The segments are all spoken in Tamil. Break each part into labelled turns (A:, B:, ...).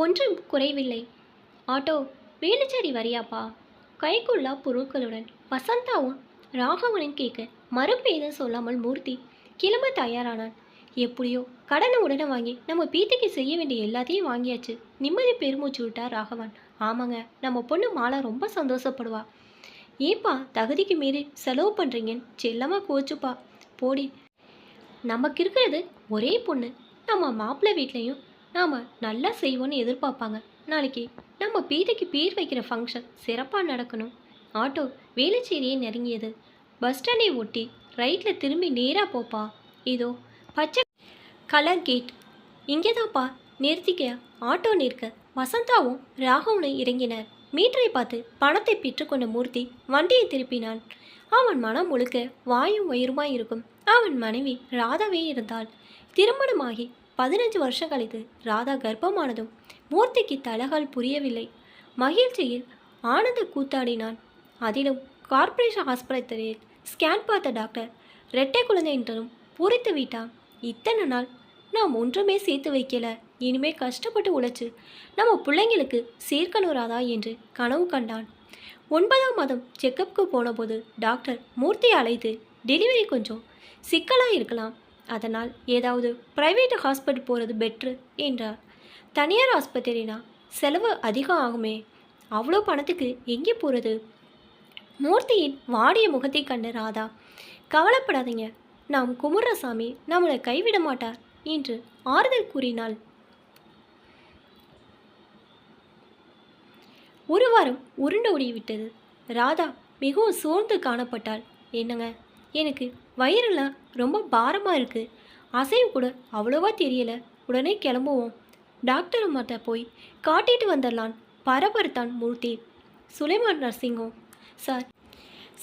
A: ஒன்றும் குறைவில்லை. ஆட்டோ வேலுச்சேரி வரியாப்பா. கைக்குள்ளா பொருட்களுடன் வசந்தாவும் ராகவனும் கேட்க மறுபேதம் சொல்லாமல் மூர்த்தி கிளம்ப தயாரானான். எப்படியோ கடனை உடனே வாங்கி நம்ம பீத்தைக்கு செய்ய வேண்டிய எல்லாத்தையும் வாங்கியாச்சு. நிம்மதி பெருமூச்சு விட்டா ராகவன். ஆமாங்க நம்ம பொண்ணு மாலா ரொம்ப சந்தோஷப்படுவா. ஏப்பா தகுதிக்கு மீறி செலவு பண்ணுறீங்கன்னு செல்லமாக கோச்சுப்பா. போடி நமக்கு இருக்கிறது ஒரே பொண்ணு. நம்ம மாப்பிள்ளை வீட்லேயும் நாம் நல்லா செய்வோன்னு எதிர்பார்ப்பாங்க. நாளைக்கு நம்ம பீதைக்கு பேர் வைக்கிற ஃபங்க்ஷன் சிறப்பாக நடக்கணும். ஆட்டோ வேலுச்சேரியை நெருங்கியது. பஸ் ஸ்டாண்டை ஒட்டி ரைட்டில் திரும்பி நேராக போப்பா. இதோ பச்சை கலர் கேட் இங்கே தான்ப்பா நிறுத்திக்க. ஆட்டோ நிற்க. வசந்தாவும் ராகவனும் இறங்கினர். மீட்டரை பார்த்து பணத்தை பெற்றுக்கொண்ட மூர்த்தி வண்டியை திருப்பினான். அவன் மனம் முழுக்க வாயும் வயிறுமாய் இருக்கும். அவன் மனைவி ராதாவே இருந்தாள். திருமணமாகி பதினஞ்சு வருஷம் கழித்து ராதா கர்ப்பமானதும் மூர்த்திக்கு தலகால் புரியவில்லை. மகிழ்ச்சியில் ஆனந்த கூத்தாடினான். அதிலும் கார்ப்பரேஷன் ஆஸ்பத்திரியில் ஸ்கேன் பார்த்த டாக்டர் ரெட்டை குழந்தை என்றதும் பூரித்து விட்டான். இத்தனை நாள் நாம் ஒன்றுமே சேர்த்து வைக்கல. இனிமே கஷ்டப்பட்டு உழைச்சு நம்ம பிள்ளைங்களுக்கு சேர்க்கணும் ராதா என்று கனவு கண்டான். ஒன்பதாம் மாதம் செக்கப்புக்கு போனபோது டாக்டர் மூர்த்தியை அழைத்து டெலிவரி கொஞ்சம் சிக்கலாக இருக்கலாம். அதனால் ஏதாவது ப்ரைவேட் ஹாஸ்பிட்டல் போகிறது பெட்ரு என்றார். தனியார் ஆஸ்பத்திரினா செலவு அதிகம் ஆகுமே. அவ்வளோ பணத்துக்கு எங்கே போகிறது மூர்த்தியின் வாடிய முகத்தை கண்ட ராதா கவலைப்படாதீங்க. நாம் குமரசாமி நம்மளை கைவிட மாட்டார் என்று ஆறுதல் கூறினாள். ஒரு வாரம் உருண்டு ஓடிவிட்டது. ராதா மிகவும் சோர்ந்து காணப்பட்டாள். என்னங்க? எனக்கு வயிறெல்லாம் ரொம்ப பாரமாக இருக்குது அசைவு கூட அவ்வளோவா தெரியல. உடனே கிளம்புவோம். டாக்டர் அம்மாட்ட போய் காட்டிட்டு வந்துடலான் பரபரத்தான் மூர்த்தி. சுலைமான் நர்சிங்கம். சார்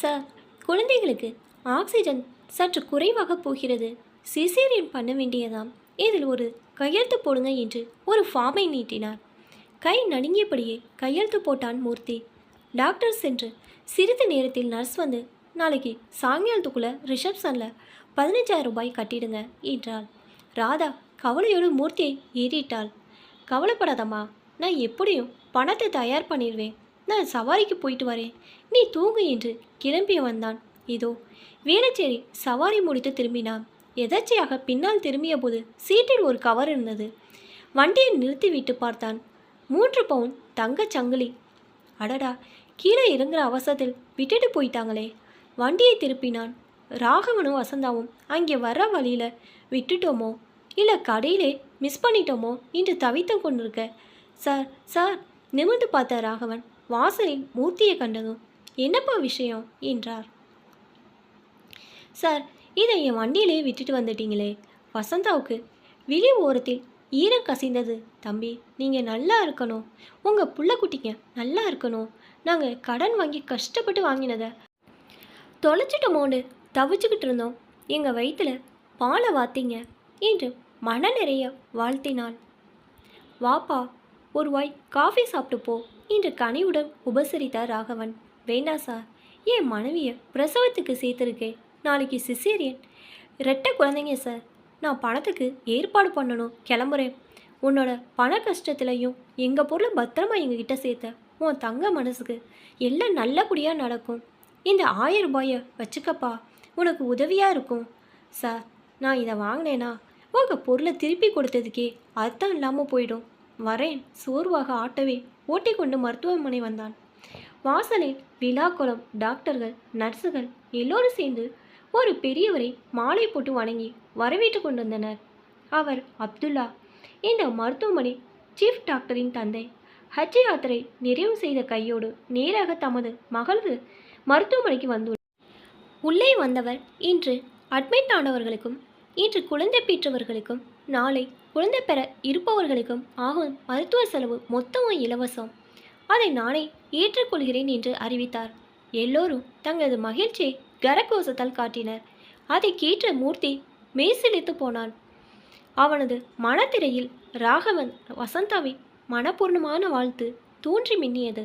A: சார் குழந்தைகளுக்கு ஆக்சிஜன் சற்று குறைவாக போகிறது. சிசேரியன் பண்ண வேண்டியதாம். இதில் ஒரு கையெழுத்து போடுங்க என்று ஒரு ஃபார்மை நீட்டினார். கை நடுங்கியபடியே கையெழுத்து போட்டான் மூர்த்தி. டாக்டர் சென்று சிறிது நேரத்தில் நர்ஸ் வந்து நாளைக்கு சாயங்காலத்துக்குள்ளே ரிசப்ஷனில் பதினஞ்சாயிரம் ரூபாய் கட்டிடுங்க என்றாள். ராதா கவலையோடு மூர்த்தியை ஏறிட்டாள். கவலைப்படாதம்மா நான் எப்படியும் பணத்தை தயார் பண்ணிடுவேன். நான் சவாரிக்கு போயிட்டு வரேன். நீ தூங்கு என்று கிளம்பி வந்தான். இதோ வேளச்சேரி சவாரி முடித்து திரும்பினான். எதர்ச்சியாக பின்னால் திரும்பிய போது சீட்டில் ஒரு கவர் இருந்தது. வண்டியை நிறுத்திவிட்டு பார்த்தான். மூன்று பவுன் தங்கச் சங்கிலி. அடடா கீழே இறங்குற அவசரத்தில் விட்டுட்டு போயிட்டாங்களே. வண்டியை திருப்பினான். ராகவனும் வசந்தாவும் அங்கே வர்ற வழியில் விட்டுட்டோமோ? இல்லை கடையிலே மிஸ் பண்ணிட்டோமோ? என்று தவித்து கொண்டிருக்க. சார் சார் நிமிர்ந்து பார்த்த ராகவன் வாசலில் மூர்த்தியை கண்டதும் என்னப்பா விஷயம்? என்றார். சார் இதை என் வண்டியிலே விட்டுட்டு வந்துட்டீங்களே. வசந்தாவுக்கு விழி ஓரத்தில் ஈரம் கசிந்தது. தம்பி நீங்கள் நல்லா இருக்கணும். உங்கள் புள்ள குட்டிங்க நல்லா இருக்கணும். நாங்கள் கடன் வாங்கி கஷ்டப்பட்டு வாங்கினதை தொலைச்சிட்டோமோன்னு தவிச்சுக்கிட்டு இருந்தோம். எங்கள் வயிற்றில் பாலை வாத்தீங்க என்று மன நிறைய வாழ்த்தினாள். வாப்பா ஒரு வாய் காஃபி சாப்பிட்டு போ என்று கனிவுடன் உபசரித்தார் ராகவன். வேண்டா சார் என் மனைவியை பிரசவத்துக்கு சேர்த்துருக்கேன். நாளைக்கு சிசேரியன். ரெட்டை குழந்தைங்க சார் நான் பணத்துக்கு ஏற்பாடு பண்ணணும் கிளம்புறேன். உன்னோட பண கஷ்டத்துலையும் எங்கள் பொருளை பத்திரமா எங்ககிட்ட சேர்த்த. உன் தங்க மனசுக்கு எல்லாம் நல்லபடியாக நடக்கும். இந்த ஆயிரம் ரூபாயை வச்சுக்கப்பா. உனக்கு உதவியாக இருக்கும். சார் நான் இதை வாங்கினேனா? உங்கள் பொருளை திருப்பி கொடுத்ததுக்கே அர்த்தம் இல்லாமல் போயிடும். வரேன். சோர்வாக ஆட்டவே ஓட்டி கொண்டு மருத்துவமனை வந்தான். வாசலில் விழாக்குளம் டாக்டர்கள் நர்ஸுகள் எல்லோரும் சேர்ந்து ஒரு பெரியவரை மாலை போட்டு வணங்கி வரவேற்று கொண்டு வந்தனர் அவர் அப்துல்லா இந்த மருத்துவமனை சீஃப் டாக்டரின் தந்தை. ஹஜ் யாத்திரை நிறைவு செய்த கையோடு நேராக தமது மகளது மருத்துவமனைக்கு வந்துள்ளார் உள்ளே வந்தவர் இன்று அட்மிட் ஆனவர்களுக்கும் இன்று குழந்தை பெற்றவர்களுக்கும் நாளை குழந்தை பெற இருப்பவர்களுக்கும் ஆகும் மருத்துவ செலவு மொத்தமும் இலவசம். அதை நானே ஏற்றுக்கொள்கிறேன் என்று அறிவித்தார். எல்லோரும் தங்களது மகிழ்ச்சியை கரகோஷத்தால் காட்டினர். அதை கேட்ட மூர்த்தி மேசிலித்து போனான். அவனது மனத்திரையில் ராகவன் வசந்தாவின் மனப்பூர்ணமான வாழ்த்து தோன்றி மின்னியது.